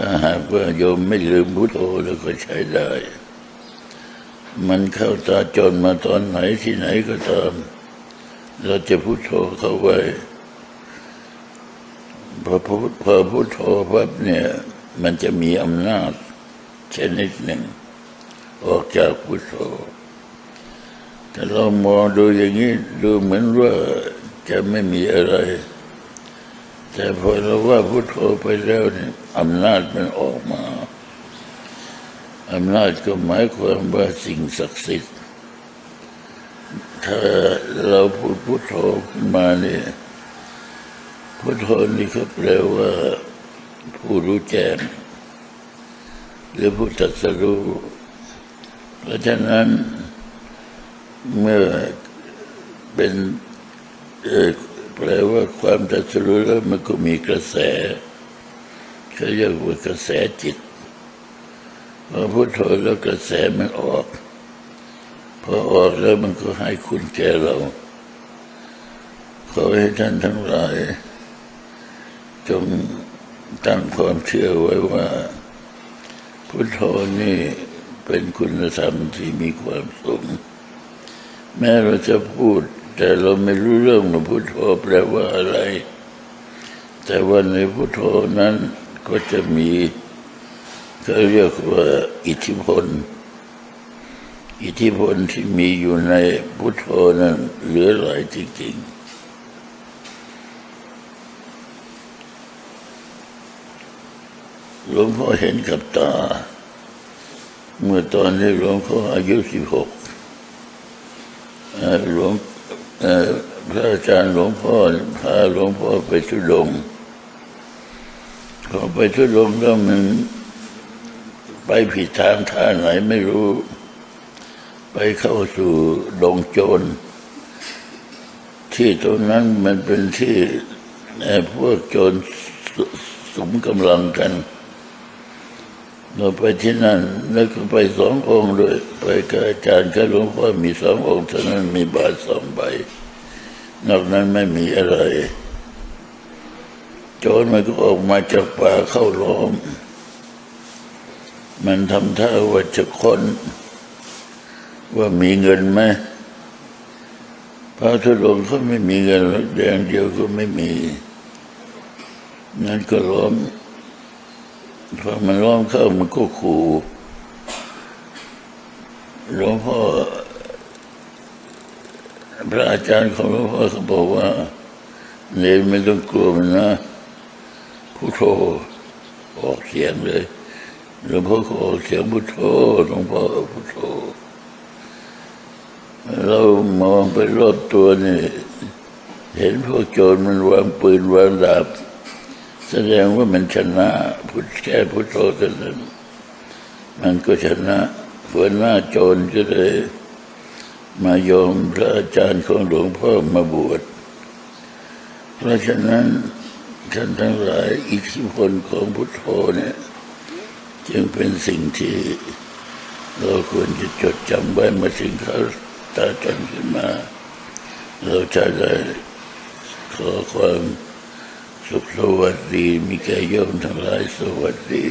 ถ้าหากว่าโยมไม่ลืมพุทโธแล้วก็ใช้ได้ มันเข้าตาจนมาตอนไหนที่ไหนก็ตาม เราจะพุทโธเข้าไว้พอพุทพอพุทโธปั๊บเนี่ย มันจะมีอำนาจชนิดหนึ่ง ออกจากพุทโธแต่เรามองดูอย่างนี้ดูเหมือนว่าจะไม่มีอะไร แต่พอเราว่าพุทโธไปแล้วเนี่ยอำนาจมันออกมาอำนาจก็หมายความว่าสิ่งศักดิ์สิทธิ์ถ้าเราพูดพุทโธขึ้นมาเนี่ยพุทโธนี่ก็แปลว่าผู้รู้แจ้งหรือผู้ตรัสรู้เพราะฉะนั้นเมื่อเป็นเอ แปลว่าความตรัสรู้แล้วมันก็มีกระแสเขาเรียกว่ากระแสจิตพอพุทโธแล้วกระแสมันออก พอออกแล้วมันก็ให้คุณแก่เรา ขอให้ท่านทั้งหลาย จงตั้งความเชื่อไว้ว่า พุทโธนี่เป็นคุณธรรมที่มีความสูง แม้เราจะพูด แต่เราไม่รู้เรื่องว่าพุทโธแปลว่าอะไร แต่ว่าในพุทโธนั้นก็จะมีเขาเรียกว่าอิทธิพล อิทธิพลที่มีอยู่ในพุทโธนั้นเหลือหลายจริงๆหลวงพ่อเห็นกับตา เมื่อตอนที่หลวงพ่ออายุสิบหกหลวง พระอาจารย์หลวงพ่อพาหลวงพ่อไปทุดงพอไปทุดงแล้วมันไปผิดทางท่าไหนไม่รู้ ไปเข้าสู่ดงโจร ที่ตรงนั้นมันเป็นที่พวกโจรสสมกำลังกัน เราไปที่นั่นแล้วก็ไปสององค์ด้วยไปกับอาจารย์กับหลวงพ่อมีสององค์เท่านั้นมีบาทสองใบ นอกนั้นไม่มีอะไร โจรมันก็ออกมาจากป่าเข้าล้อม มันทำท่าว่าจะค้น ว่ามีเงินไหมพระธุดงค์เขาไม่มีเงินหรอกแดงเดียวก็ไม่มี นั้นก็ล้อม พอมันล้อมเข้ามันก็ขู่หลวงพ่อพระอาจารย์ของหลวงพ่อเขาบอกว่า เนรไม่ต้องกลัวมันนะพุทโธออกเสียงเลยหลวงพ่อก็ออกเสียงพุทโธหลวงพ่อพุทโธเรามองไปรอบตัวนี่เห็นพวกโจรมันวางปืนวางดาบ แสดงว่ามันชนะพุทธแค่พุทโธเท่านั้นมันก็ชนะหัวหน้าโจรก็เลย มายอมพระอาจารย์ของหลวงพ่อมาบวช เพราะฉะนั้นท่านทั้งหลายอิทธิพลของพุทโธเนี่ย จึงเป็นสิ่งที่เราควรจะจดจำไว้เมื่อสิ่งเขาตาจันขึ้นมา เราจะได้ขอความ สุขสวัสดี มีแก่โยมทั้งหลายสวัสดี